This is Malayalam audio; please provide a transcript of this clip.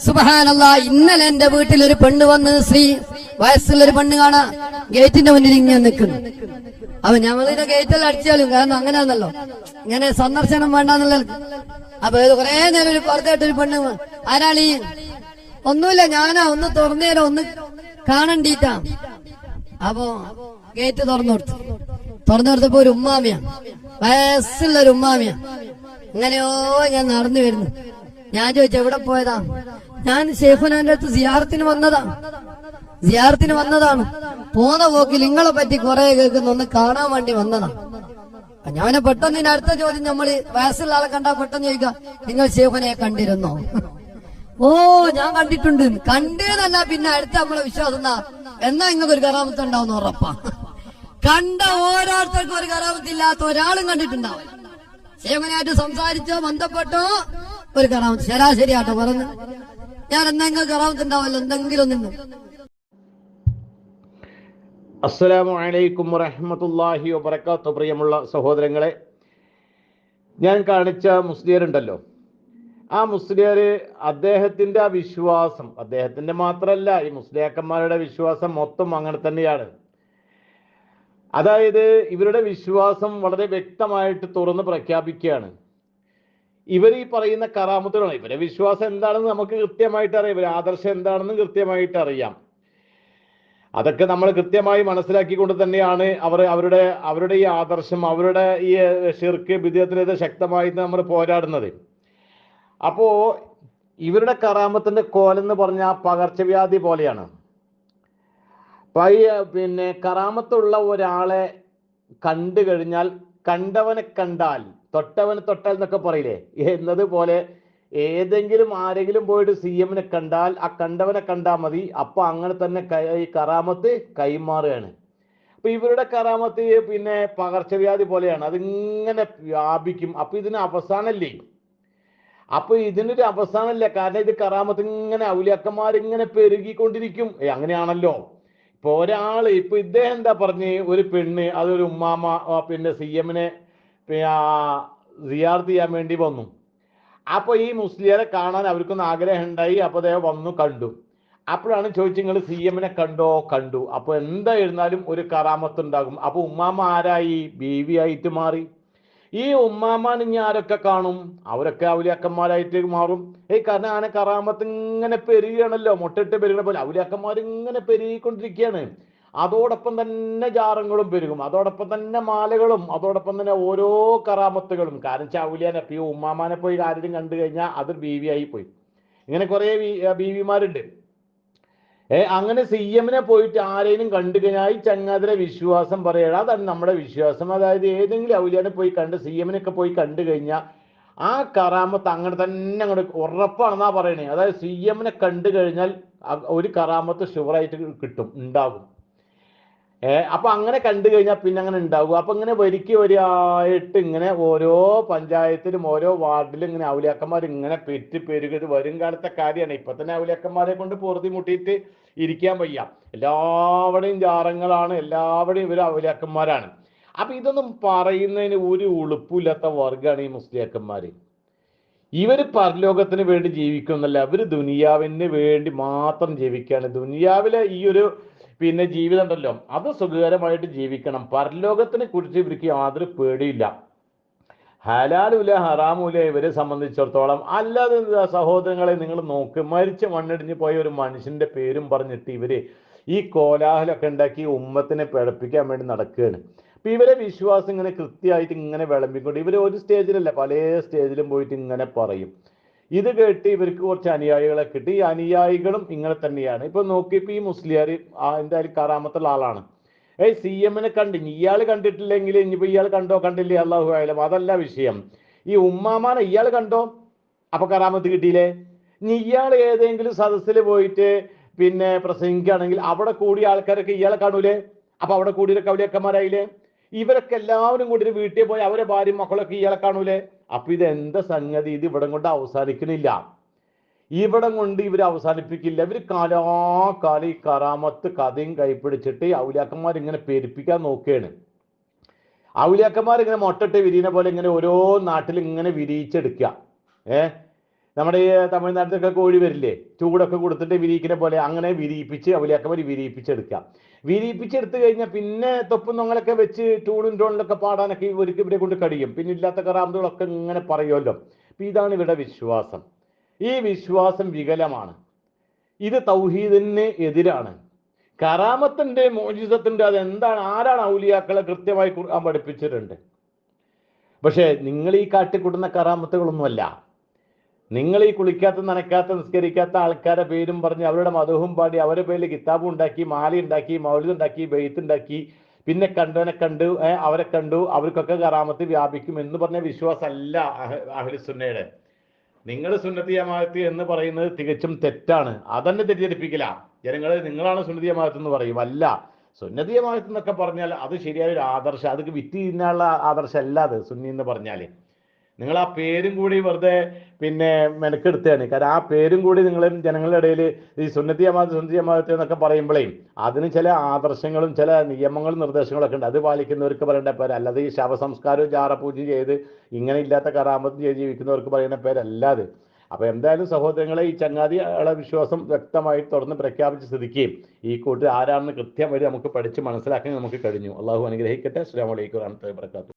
സുബഹാനല്ല ഇന്നലെ എന്റെ വീട്ടിൽ ഒരു പെണ്ണ് വന്ന് സ്ത്രീ വയസ്സുള്ള ഒരു പെണ്ണ് കാണാ ഗേറ്റിന്റെ മുന്നിൽ ഇങ്ങനെ നിൽക്കുന്നു അപ്പൊ ഞമ്മളിന്റെ ഗേറ്റിൽ അടിച്ചാലും കാരണം അങ്ങനെയാണല്ലോ. ഇങ്ങനെ സന്ദർശനം വേണ്ടെന്നുള്ള അപ്പൊ ഇത് കുറെ നേരം ഒരു പുറത്തേട്ടൊരു പെണ്ണ് വ- ആരാളീ? ഒന്നുമില്ല ഞാനാ ഒന്ന് തുറന്നേരം ഒന്ന് കാണണ്ടീട്ടാ. അപ്പൊ ഗേറ്റ് തുറന്നു കൊടുത്തു. തുറന്നു കൊടുത്തപ്പോ ഒരു ഉമ്മാമിയ. വയസ്സുള്ള ഒരു ഉമ്മാമിയ. അങ്ങനെയോ ഞാൻ നടന്നു വരുന്നു. ഞാൻ ചോദിച്ചു എവിടെ പോയതാ? ഞാൻ ഷെയ്ഖുനാന്റെ അടുത്ത് സിയാറത്തിന് വന്നതാ. സിയാറത്തിന് വന്നതാണ്. പോന്ന പോക്കിൽ നിങ്ങളെ പറ്റി കുറെ കേൾക്കുന്ന. ഒന്ന് കാണാൻ വേണ്ടി വന്നതാ. ഞാനെ പെട്ടെന്ന് ഇനി അടുത്ത ചോദ്യം നമ്മൾ വയസ്സുള്ള ആളെ കണ്ടാ പെട്ടെന്ന് ചോദിക്കാം നിങ്ങൾ ഷെയ്ഖുനെ കണ്ടിരുന്നോ? ഓ ഞാൻ കണ്ടിട്ടുണ്ട്. കണ്ടേന്നല്ല പിന്നെ അടുത്ത നമ്മളെ വിശ്വാസം എന്നാ നിങ്ങൾക്ക് ഒരു കറാമത്ത് ഉണ്ടാവുന്ന ഉറപ്പാ. കണ്ട ഓരോരുത്തർക്കും ഒരു കറാമത്തില്ലാത്ത ഒരാളും കണ്ടിട്ടുണ്ടാവും ശേഖനായിട്ട് സംസാരിച്ചോ ബന്ധപ്പെട്ടോ? ഒരു കറാമത്ത് ശരാശരി ആട്ടോ പറഞ്ഞു. ഞാൻ എന്തെങ്കിലും കറാമത്ത് ഉണ്ടാവല്ലോ എന്തെങ്കിലും നിന്ന് അസ്സലാമു അലൈക്കും വറഹമത്തല്ലാഹി വബർക്കാത്ത പ്രിയമുള്ള സഹോദരങ്ങളെ ഞാൻ കാണിച്ച മുസ്ലിയരുണ്ടല്ലോ. ആ മുസ്ലിയർ അദ്ദേഹത്തിന്റെ ആ വിശ്വാസം അദ്ദേഹത്തിന്റെ മാത്രമല്ല ഈ മുസ്ലിയാക്കന്മാരുടെ വിശ്വാസം മൊത്തം അങ്ങനെ തന്നെയാണ്. അതായത് ഇവരുടെ വിശ്വാസം വളരെ വ്യക്തമായിട്ട് തുറന്ന് പ്രഖ്യാപിക്കുകയാണ്. ഇവർ ഈ പറയുന്ന കറാമത്തുകളാണ്. ഇവരെ വിശ്വാസം എന്താണെന്ന് നമുക്ക് കൃത്യമായിട്ട് അറിയാം. ഇവരെ ആദർശം എന്താണെന്ന് കൃത്യമായിട്ട് അറിയാം. അതൊക്കെ നമ്മൾ കൃത്യമായി മനസ്സിലാക്കിക്കൊണ്ട് തന്നെയാണ് അവർ അവരുടെ അവരുടെ ഈ ആദർശം അവരുടെ ഈ ഷിർക്ക് വിദ്യത്തിനെതിരെ ശക്തമായി നമ്മൾ പോരാടുന്നത്. അപ്പോ ഇവരുടെ കറാമത്തിന്റെ കോലെന്ന് പറഞ്ഞ പകർച്ചവ്യാധി പോലെയാണ്. പയ്യ പിന്നെ കറാമത്തുള്ള ഒരാളെ കണ്ടു കഴിഞ്ഞാൽ കണ്ടവനെ കണ്ടാൽ തൊട്ടവനെ തൊട്ടാൽ എന്നൊക്കെ പറയില്ലേ? എന്നതുപോലെ ഏതെങ്കിലും ആരെങ്കിലും പോയിട്ട് സി എമ്മിനെ കണ്ടാൽ ആ കണ്ടവനെ കണ്ടാൽ മതി. അപ്പൊ അങ്ങനെ തന്നെ ഈ കറാമത്ത് കൈമാറുകയാണ്. അപ്പൊ ഇവരുടെ കറാമത്ത് പിന്നെ പകർച്ചവ്യാധി പോലെയാണ്. അതിങ്ങനെ വ്യാപിക്കും. അപ്പൊ ഇതിന് അവസാനല്ലേ? അപ്പൊ ഇതിനൊരു അവസാനമില്ല കാരണം ഇത് കറാമത്ത് ഇങ്ങനെ ഔലിയാക്കന്മാർ ഇങ്ങനെ പെരുകിക്കൊണ്ടിരിക്കും അങ്ങനെയാണല്ലോ. ഇപ്പൊ ഒരാൾ ഇപ്പൊ ഇദ്ദേഹം എന്താ പറഞ്ഞ്? ഒരു പെണ്ണ് അതൊരു ഉമ്മാമ പിന്നെ സി എമ്മിനെ സിയാർത്ത് ചെയ്യാൻ വേണ്ടി വന്നു. അപ്പൊ ഈ മുസ്ലിയരെ കാണാൻ അവർക്കൊന്ന് ആഗ്രഹം ഉണ്ടായി. അപ്പൊ അദ്ദേഹം വന്നു കണ്ടു. അപ്പോഴാണ് ചോദിച്ചു നിങ്ങൾ സി എമ്മിനെ കണ്ടോ? കണ്ടു. അപ്പൊ എന്തായിരുന്നാലും ഒരു കറാമത്ത് ഉണ്ടാകും അപ്പൊ ഉമ്മാമ ആരായി? ബീവി ആയിട്ട് മാറി. ഈ ഉമ്മാമാൻ ഇനി ആരൊക്കെ കാണും? അവരൊക്കെ അവലിയാക്കന്മാരായിട്ട് മാറും. ഏയ് കാരണം ആന കറാമത്ത് ഇങ്ങനെ പെരുകയാണല്ലോ. മുട്ടിട്ട് പെരുകണ പോലെ അവലിയാക്കന്മാർ ഇങ്ങനെ പെരുകിക്കൊണ്ടിരിക്കുകയാണ്. അതോടൊപ്പം തന്നെ ജാറങ്ങളും പെരുകും. അതോടൊപ്പം തന്നെ മാലകളും അതോടൊപ്പം തന്നെ ഓരോ കറാമത്തുകളും. കാരണം ചാവുലിയാനെ പി ഈ ഉമ്മാമാനെ പോയി ആരെങ്കിലും കണ്ടു കഴിഞ്ഞാൽ അത് ബീവി ആയി പോയി. ഇങ്ങനെ കുറേ ബീവിമാരുണ്ട്. ഏ അങ്ങനെ സി എമ്മിനെ പോയിട്ട് ആരെയും കണ്ടു കഴിഞ്ഞാൽ ചങ്ങാതിരെ വിശ്വാസം പറയണം. അതാണ് നമ്മുടെ വിശ്വാസം. അതായത് ഏതെങ്കിലും ഔലിയാനെ പോയി കണ്ട് സി എമ്മിനൊക്കെ പോയി കണ്ടു കഴിഞ്ഞാൽ ആ കറാമത്ത് അങ്ങനെ തന്നെ അങ്ങോട്ട് ഉറപ്പാണെന്നാ പറയണേ. അതായത് സി എമ്മിനെ കണ്ടു കഴിഞ്ഞാൽ ഒരു കറാമത്ത് ഷുവറായിട്ട് കിട്ടും ഉണ്ടാകും. ഏ അപ്പൊ അങ്ങനെ കണ്ടു കഴിഞ്ഞാൽ പിന്നെ അങ്ങനെ ഉണ്ടാവും അപ്പൊ ഇങ്ങനെ വരിക്ക് വരിയായിട്ട് ഇങ്ങനെ ഓരോ പഞ്ചായത്തിലും ഓരോ വാർഡിലും ഇങ്ങനെ ഔലിയാക്കന്മാർ ഇങ്ങനെ പെറ്റ് പെരുകത് വരും കാലത്തെ കാര്യമാണ്. ഇപ്പൊ തന്നെ ഔലിയാക്കന്മാരെ കൊണ്ട് പൊറുതി മുട്ടിയിട്ട് ഇരിക്കാൻ വയ്യ. എല്ലാവരുടെയും ജാറങ്ങളാണ് എല്ലാവരുടെയും ഇവർ ഔലിയാക്കന്മാരാണ്. അപ്പൊ ഇതൊന്നും പറയുന്നതിന് ഒരു ഉളുപ്പില്ലാത്ത വർഗമാണ് ഈ മുസ്ലിയാക്കന്മാര്. ഇവർ പരലോകത്തിന് വേണ്ടി ജീവിക്കുന്നല്ല അവർ ദുനിയാവിന് വേണ്ടി മാത്രം ജീവിക്കുകയാണ്. ദുനിയാവിലെ ഈ ഒരു പിന്നെ ജീവിതം ഉണ്ടല്ലോ അത് സുഖകരമായിട്ട് ജീവിക്കണം. പരലോകത്തിനെ കുറിച്ച് ഇവർക്ക് യാതൊരു പേടിയില്ല. ഹലാലുല ഹറാമുല ഇവരെ സംബന്ധിച്ചിടത്തോളം അല്ലാതെ സഹോദരങ്ങളെ നിങ്ങൾ നോക്ക്. മരിച്ച് മണ്ണിടിഞ്ഞ് പോയ ഒരു മനുഷ്യന്റെ പേരും പറഞ്ഞിട്ട് ഇവർ ഈ കോലാഹലമൊക്കെ ഉണ്ടാക്കി ഉമ്മത്തിനെ പിഴപ്പിക്കാൻ വേണ്ടി നടക്കുകയാണ്. അപ്പൊ ഇവരെ വിശ്വാസം ഇങ്ങനെ കൃത്യമായിട്ട് ഇങ്ങനെ വിളമ്പിക്കൊണ്ട് ഇവർ ഒരു സ്റ്റേജിലല്ല പല സ്റ്റേജിലും പോയിട്ട് ഇങ്ങനെ പറയും. ഇത് കേട്ട് ഇവർക്ക് കുറച്ച് അനുയായികളെ കിട്ടി. ഈ അനുയായികളും ഇങ്ങനെ തന്നെയാണ്. ഇപ്പൊ നോക്കി ഇപ്പൊ ഈ മുസ്ലിയാർ എന്തായാലും കറാമത്തുള്ള ആളാണ്. ഏയ് സി എമ്മിനെ കണ്ട് ഇയാൾ കണ്ടിട്ടില്ലെങ്കിൽ ഇനിയിപ്പോ ഇയാൾ കണ്ടോ? കണ്ടില്ലേ? അള്ളാഹു ആയാലും അതല്ല വിഷയം. ഈ ഉമ്മാമാനെ ഇയാൾ കണ്ടോ? അപ്പൊ കറാമത്ത് കിട്ടിയില്ലേ? ഇനി ഇയാൾ ഏതെങ്കിലും സദസ്സിൽ പോയിട്ട് പിന്നെ പ്രസംഗിക്കുകയാണെങ്കിൽ അവിടെ കൂടിയ ആൾക്കാരൊക്കെ ഇയാളെ കാണൂലേ? അപ്പൊ അവിടെ കൂടിയൊക്കെ ഔലിയക്കന്മാരായില്ലേ ഇവരൊക്കെ എല്ലാവരും കൂടി വീട്ടിൽ പോയി അവരെ ഭാര്യ മക്കളൊക്കെ ഇയാളെ കാണൂലേ? അപ്പൊ ഇത് എന്താ സംഗതി? ഇത് ഇവിടം കൊണ്ട് അവസാനിക്കുന്നില്ല ഇവിടം കൊണ്ട് ഇവർ അവസാനിപ്പിക്കില്ല. ഇവർ കാലാകാലം ഈ കറാമത്ത് കഥയും കൈപ്പിടിച്ചിട്ട് ഈ ഔലിയാക്കന്മാർ ഇങ്ങനെ പെരുപ്പിക്കാൻ നോക്കുകയാണ് ഔലിയാക്കന്മാർ ഇങ്ങനെ മൊട്ടട്ട് വിരിയുന്ന പോലെ ഇങ്ങനെ ഓരോ നാട്ടിൽ ഇങ്ങനെ വിരിയിച്ചെടുക്കുക. ഏ? നമ്മുടെ ഈ തമിഴ്നാട്ടിലൊക്കെ കോഴി വരില്ലേ? ചൂടൊക്കെ കൊടുത്തിട്ട് വിരിയിക്കുന്ന പോലെ അങ്ങനെ വിരിയിപ്പിച്ച് അവലിയാക്കന്മാർ വിരിയിപ്പിച്ചെടുക്കാം. വിരിയിപ്പിച്ചെടുത്ത് കഴിഞ്ഞാൽ പിന്നെ തൊപ്പും നൊങ്ങളൊക്കെ വെച്ച് ടൂണും ടോണിലൊക്കെ പാടാനൊക്കെ ഇവർക്ക് ഇവരെ കൊണ്ട് കഴിയും. പിന്നെ ഇല്ലാത്ത കറാമ്പുകളൊക്കെ ഇങ്ങനെ പറയുമല്ലോ. അപ്പം ഇതാണ് ഇവിടെ വിശ്വാസം. ഈ വിശ്വാസം വികലമാണ്. ഇത് തൗഹീദിന് എതിരാണ്. കറാമത്തിന്റെ മോചിതത്തിന്റെ അതെന്താണ്? ആരാണ് ഔലിയാക്കളെ കൃത്യമായി ഖുർആൻ പഠിപ്പിച്ചിട്ടുണ്ട്? പക്ഷേ നിങ്ങൾ ഈ കാട്ടിക്കൂട്ടുന്ന കറാമത്തുകളൊന്നുമല്ല. നിങ്ങൾ ഈ കുളിക്കാത്ത നനക്കാത്ത നിസ്കരിക്കാത്ത ആൾക്കാരെ പേരും പറഞ്ഞ് അവരുടെ മതവും പാടി അവരുടെ പേരിൽ കിതാബ് ഉണ്ടാക്കി മാല ഉണ്ടാക്കി മൗലിദ് ഉണ്ടാക്കി ബെയ്ത്ത് ഉണ്ടാക്കി പിന്നെ കണ്ടവനെ കണ്ടു അവരെ കണ്ടു അവർക്കൊക്കെ കറാമത്ത് വ്യാപിക്കും എന്ന് പറഞ്ഞ വിശ്വാസമല്ല അഹ്ലുസുന്നയുടെ നിങ്ങൾ സുന്നത്തി ജമാഅത്ത് എന്ന് പറയുന്നത് തികച്ചും തെറ്റാണ്. അതന്നെ തെറ്റിദ്ധരിപ്പിക്കില്ല. ജനങ്ങൾ നിങ്ങളാണ് സുന്നതി ജമാഅത്ത് എന്ന് പറയും. അല്ല സുന്നതി ജമാഅത്ത് എന്നൊക്കെ പറഞ്ഞാൽ അത് ശരിയായ ഒരു ആദർശം. അതൊക്കെ വിറ്റ് തിന്നാനുള്ള ആദർശം അല്ല അത് സുന്നി എന്ന് പറഞ്ഞാൽ നിങ്ങൾ ആ പേരും കൂടി വെറുതെ പിന്നെ മെനക്കെടുത്തുകയാണ് കാരണം ആ പേരും കൂടി നിങ്ങൾ ജനങ്ങളുടെ ഇടയിൽ ഈ സുന്നത്തി ജമാഅത്ത് സുന്നത്തി ജമാഅത്ത് എന്നൊക്കെ പറയുമ്പോഴേ അതിന് ചില ആദർശങ്ങളും ചില നിയമങ്ങളും നിർദ്ദേശങ്ങളൊക്കെ ഉണ്ട്. അത് പാലിക്കുന്നവർക്ക് പറയേണ്ട പേര് അല്ലാതെ ഈ ശവസംസ്കാരവും ജാറപൂജയും ചെയ്ത് ഇങ്ങനെ ഇല്ലാത്ത കറാമത്തും ചെയ്ത് ജീവിക്കുന്നവർക്ക് പറയുന്ന പേരല്ലാതെ അപ്പോൾ അപ്പൊ എന്തായാലും സഹോദരങ്ങളെ ഈ ചങ്ങാതി അയാളെ വിശ്വാസം വ്യക്തമായി തുറന്ന് പ്രഖ്യാപിച്ച് സ്ഥിതിക്കുകയും ഈ കൂട്ടർ ആരാണെന്ന് കൃത്യമായി നമുക്ക് പഠിച്ച് മനസ്സിലാക്കാൻ നമുക്ക് കഴിഞ്ഞു. അള്ളാഹു അനുഗ്രഹിക്കട്ടെ. അസ്സാം വലൈക്കും വാഹമത്തുള്ളാഹി വബറകാതുഹു.